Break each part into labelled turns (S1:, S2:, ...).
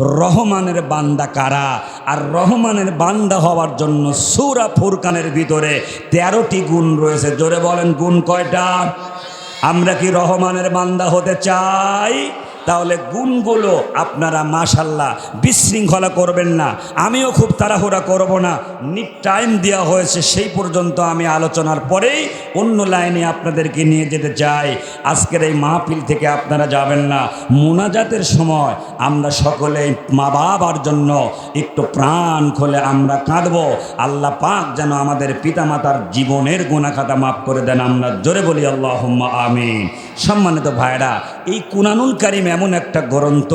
S1: রহমানের বান্দা কারা? আর রহমানের বান্দা হওয়ার জন্য সুরা ফুরকানের ভিতরে তেরোটি গুণ রয়েছে। জোরে বলেন, গুণ কয়টা? আমরা কি রহমানের বান্দা হতে চাই? তাহলে গুণগুলো আপনারা মাশাল্লাহ বিশৃঙ্খলা করবেন না। আমিও খুব তাড়াহুড়া করব না। নিট টাইম দেওয়া হয়েছে সেই পর্যন্ত আমি আলোচনার পরেই অন্য লাইনে আপনাদেরকে নিয়ে যেতে চাই। আজকের এই মাহফিল থেকে আপনারা যাবেন না। মোনাজাতের সময় আমরা সকলে মা বাবার জন্য একটু প্রাণ খোলে আমরা কাঁদবো। আল্লাহ পাক যেন আমাদের পিতামাতার জীবনের গোনাখাতা মাফ করে দেন। আমরা জোরে বলি আল্লাহ আমিন। সম্মানিত ভাইরা এই কুনানুল কারিম এমন একটা গ্রন্থ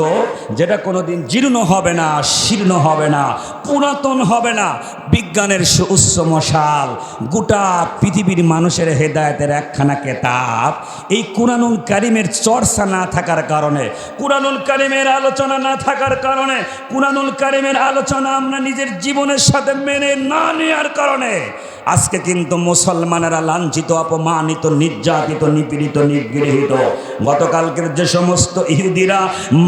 S1: যেটা কোনোদিন জীর্ণ হবে না, শীর্ণ হবে না, পুরাতন হবে না। বিজ্ঞানের উচ্চ মশাল, গোটা পৃথিবীর মানুষের হেদায়তের একখানা কেতাব। এই কুরানুল কারিমের চর্চা না থাকার কারণে কুরানুল কারিমের আলোচনা না থাকার কারণে কুরানুল কারিমের আলোচনা আমরা নিজের জীবনের সাথে মেনে না নেওয়ার কারণে আজকে কিন্তু মুসলমানেরা লাঞ্ছিত, অপমানিত, নির্যাতিত, নিপীড়িত, নিগৃহীত। গতকালকের যে সমস্ত ইহুদিরা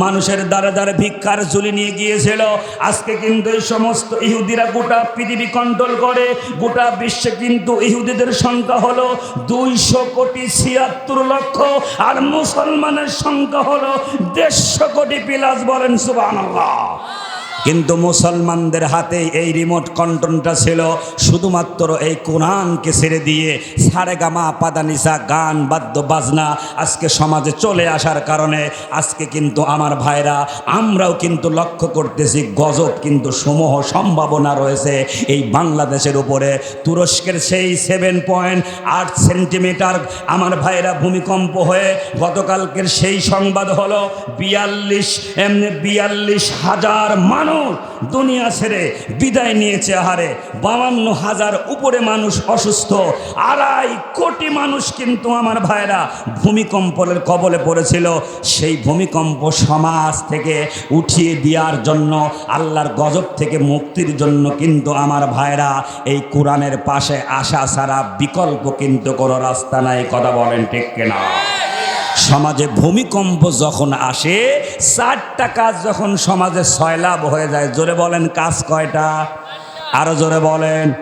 S1: মানুষের দ্বারে দ্বারে ভিক্ষার ঝুলি নিয়ে গিয়েছিল, আজকে কিন্তু এই সমস্ত ইহুদিরা গোটা পৃথিবী কন্ট্রোল করে, গোটা বিশ্বে কিন্তু ইহুদিদের সংখ্যা হলো দুইশো কোটি ছিয়াত্তর লক্ষ, আর মুসলমানের সংখ্যা হলো দেড়শো কোটি পিলাস বলেন সুবাহ কিন্তু মুসলমানদের হাতে এই রিমোট কন্ট্রোলটা ছিল শুধুমাত্র এই কোরআনকে ছেড়ে দিয়ে সারে গামা পাদানিসা, গান, বাদ্য, বাজনা আজকে সমাজে চলে আসার কারণে আজকে কিন্তু আমার ভাইরা, আমরাও কিন্তু লক্ষ্য করতেছি গজব কিন্তু সমূহ সম্ভাবনা রয়েছে এই বাংলাদেশের উপরে। তুরস্কের সেই সেভেন পয়েন্ট আট সেন্টিমিটার আমার ভাইরা ভূমিকম্প হয়ে গতকালকের সেই সংবাদ হলো বিয়াল্লিশ, এমনি বিয়াল্লিশ হাজার মানুষ দুনিয়া ছেড়ে বিদায় নিয়েছে আহারে। বাউান্ন হাজার উপরে মানুষ অসুস্থ। আড়াই কোটি মানুষ কিন্তু আমার ভাইরা ভূমিকম্পের কবলে পড়েছিল। সেই ভূমিকম্প সমাজ থেকে উঠিয়ে দেওয়ার জন্য, আল্লাহর গজব থেকে মুক্তির জন্য কিন্তু আমার ভাইরা এই কোরআনের পাশে আসা ছাড়া বিকল্প কিন্তু কোনো রাস্তা নাই। কথা বলেন ঠিক কিনা? সমাজে ভূমিকম্প যখন আসে চারটা কাজ যখন সমাজে সয়লাভ হয়ে যায়, জোরে বলেন কাজ কয়টা? আরও জোরে বলেন।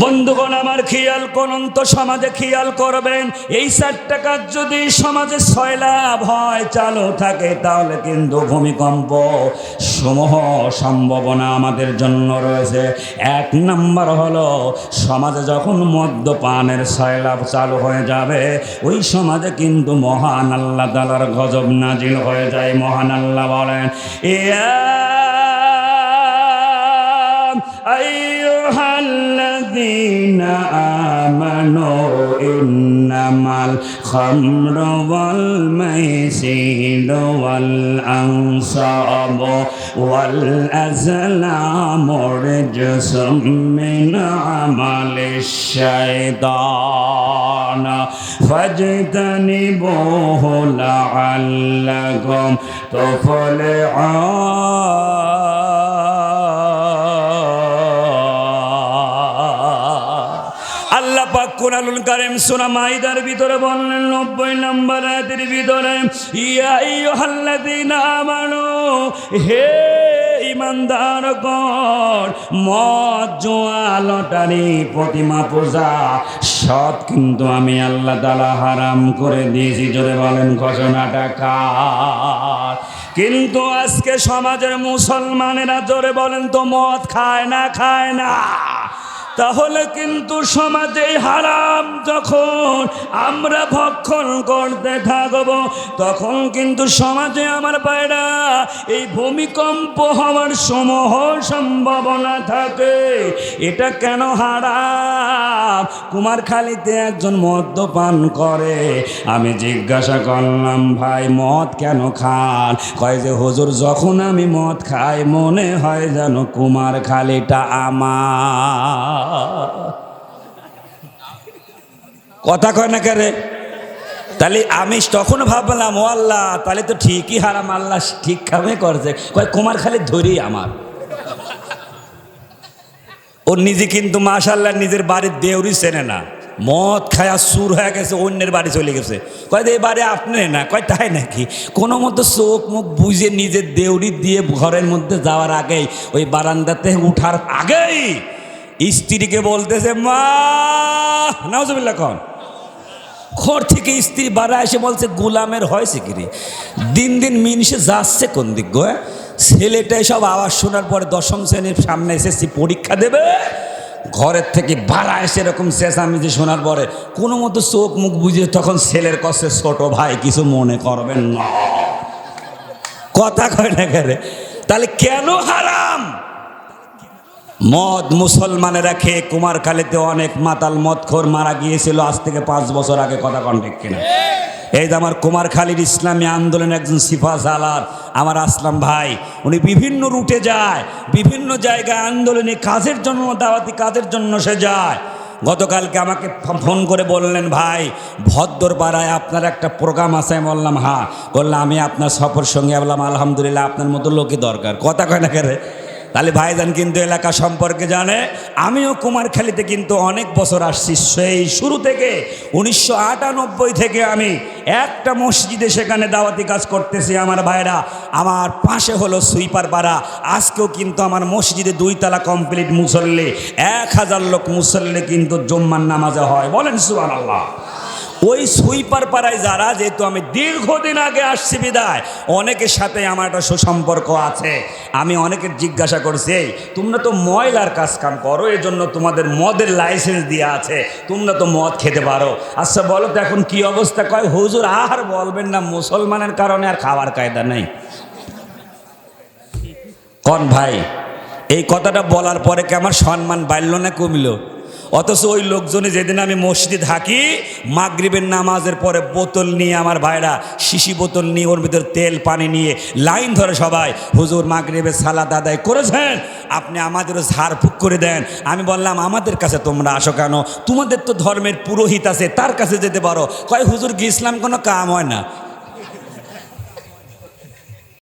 S1: বন্ধুগণ, আমার খেয়াল করুন তো সমাজে খেয়াল করবেন। এই চারটা কাজ যদি সমাজে ছয়লাভ হয়, চালু থাকে, তাহলে কিন্তু ভূমিকম্প সমূহ সম্ভাবনা আমাদের জন্য রয়েছে। এক নম্বর হলো, সমাজে যখন মদ্যপানের ছয়লাভ চালু হয়ে যাবে, ওই সমাজে কিন্তু মহান আল্লাহ তালার গজব নাজিল হয়ে যায়। মহান আল্লাহ বলেন, ইয়া الذين آمنوا إنما الخمر والميسر والأنصاب والأزلام رجس من عمل الشيطان فاجتنبوه لعلكم تفلحون কোরআনুল কারীম সূরা মাইদার ভিতরে বললেন 90 নম্বর আয়াতের ভিতরে, ইয়া আইয়ুহাল্লাযীনা আমানু, হে ইমানদারগণ মদ জোয়া লটারি, প্রতিমা পূজা সব কিন্তু আমি আল্লাহ তাআলা হারাম করে দিয়েছি। জোরে বলেন, ঘোষণাটা কার? কিন্তু আজকে সমাজের মুসলমানেরা জোরে বলেন তো, মদ খায় না খায় না। তাহলে কিন্তু সমাজে হারাম যখন আমরা ভক্ষণ করতে থাকব, তখন কিন্তু সমাজে আমার পায়রা এই ভূমিকম্প হওয়ার সমূহ সম্ভাবনা থাকে। এটা কেন হারাম? কুমারখালীতে একজন মদ্যপান করে। আমি জিজ্ঞাসা করলাম, ভাই, মদ কেন খান? কয় যে, হুজুর, যখন আমি মদ খাই, মনে হয় যেন কুমারখালীটা আমার। কথা কয় না কে তাহলে আমি তখন ভাবলাম, ও আল্লাহ, তাহলে তো ঠিকই হারাম, আল্লাহ ঠিক কামে করছে। কয়, কুমার খালি ধরি আমার। ও নিজে কিন্তু মাশাল্লাহ নিজের বাড়ির দেউরি চেনে না। মদ খায়া সুর হয়ে গেছে, অন্যের বাড়ি চলে গেছে। কয়, এই বাড়ি আপনি না? কয়, তাই নাকি? কোনো মতো চোখ মুখ বুঝে নিজের দেউড়ি দিয়ে ঘরের মধ্যে যাওয়ার আগেই ওই বারান্দাতে উঠার আগেই স্ত্রীকে বলতেছে, মা! নাউজুবিল্লাহ কন। ঘর থেকে স্ত্রী বাড়া এসে বলছে, গোলামের হয়েছে কিরে দিন দিন মিনসে যাচ্ছে কোন দিক গো হ্যাঁ? ছেলেটা সব আওয়াজ শোনার পরে দশম শ্রেণির সামনে এসেছি, পরীক্ষা দেবে? ঘরের থেকে বাড়া এসে এরকম চেঁচামেচি শোনার পরে কোনো মতো চোখ মুখ বুঝে তখন ছেলের কষে ছোট ভাই কিছু মনে করবেন না। কথা কয় না তাহলে কেন হারাম? মদ মুসলমানেরা খেয়ে কুমারখালীতে অনেক মাতাল মদখোর মারা গিয়েছিল, আজ থেকে পাঁচ বছর আগে কথা কন্টেক কিনা। এই যে আমার কুমারখালীর ইসলামী আন্দোলনের একজন সিফা সালার আমার আসলাম ভাই, উনি বিভিন্ন রুটে যায়, বিভিন্ন জায়গায় আন্দোলনে কাজের জন্য, দাওয়াতি কাজের জন্য সে যায়। গতকালকে আমাকে ফোন করে বললেন, ভাই ভদ্র পাড়ায় আপনার একটা প্রোগ্রাম আছে? আমি বললাম হ্যাঁ। বললাম আমি আপনার সফর সঙ্গে বললাম, আলহামদুলিল্লাহ, আপনার মতো লোকই দরকার। কথা কয় না কেরে তাহলে ভাইজান কিন্তু এলাকা সম্পর্কে জানে, আমিও কুমারখালীতে কিন্তু অনেক বছর আসছি। সেই শুরু থেকে উনিশশো আটানব্বই থেকে আমি একটা মসজিদে সেখানে দাওয়াতি কাজ করতেছি আমার ভাইরা। আমার পাশে হলো সুইপার পাড়া। আজকেও কিন্তু আমার মসজিদে দুই তালা কমপ্লিট মুসল্লি, এক হাজার লোক মুসল্লি কিন্তু জম্মার নামাজে হয়। বলেন সুবান আল্লাহ ওই সুইপার পাড়ায় যারা যেহেতু আমি দীর্ঘদিন আগে আসছি বিদায় অনেকের সাথে আমার একটা সুসম্পর্ক আছে। আমি অনেকের জিজ্ঞাসা করছি "এই, তোমরা তো ময়লার কাজ কাম করো এই জন্য তোমাদের মদের লাইসেন্স দেওয়া আছে তোমরা তো মদ খেতে পারো। আচ্ছা বলো তো এখন কি অবস্থা? কয় হুজুর আর বলবেন না মুসলমানের কারণে আর খাবার কায়দা নেই। কন ভাই এই কথাটা বলার পরে কি আমার সম্মান বাড়ল না কমিল? অথচ ওই লোকজনে যেদিন আমি মসজিদে থাকি, মাগরিবের নামাজের পরে বোতল নিয়ে আমার ভাইরা শিশি বোতল নিয়ে ওর ভিতর তেল, পানি নিয়ে লাইন ধরে সবাই, হুজুর মাগরিবের সালাদ আদায় করেছেন? আপনি আমাদেরও ঝাড়ফুঁক করে দেন। আমি বললাম, আমাদের কাছে তোমরা আসো কেন? তোমাদের তো ধর্মের পুরোহিত আছে, তার কাছে যেতে পারো। কয়, হুজুর, কি ইসলাম কোনো কাম হয় না?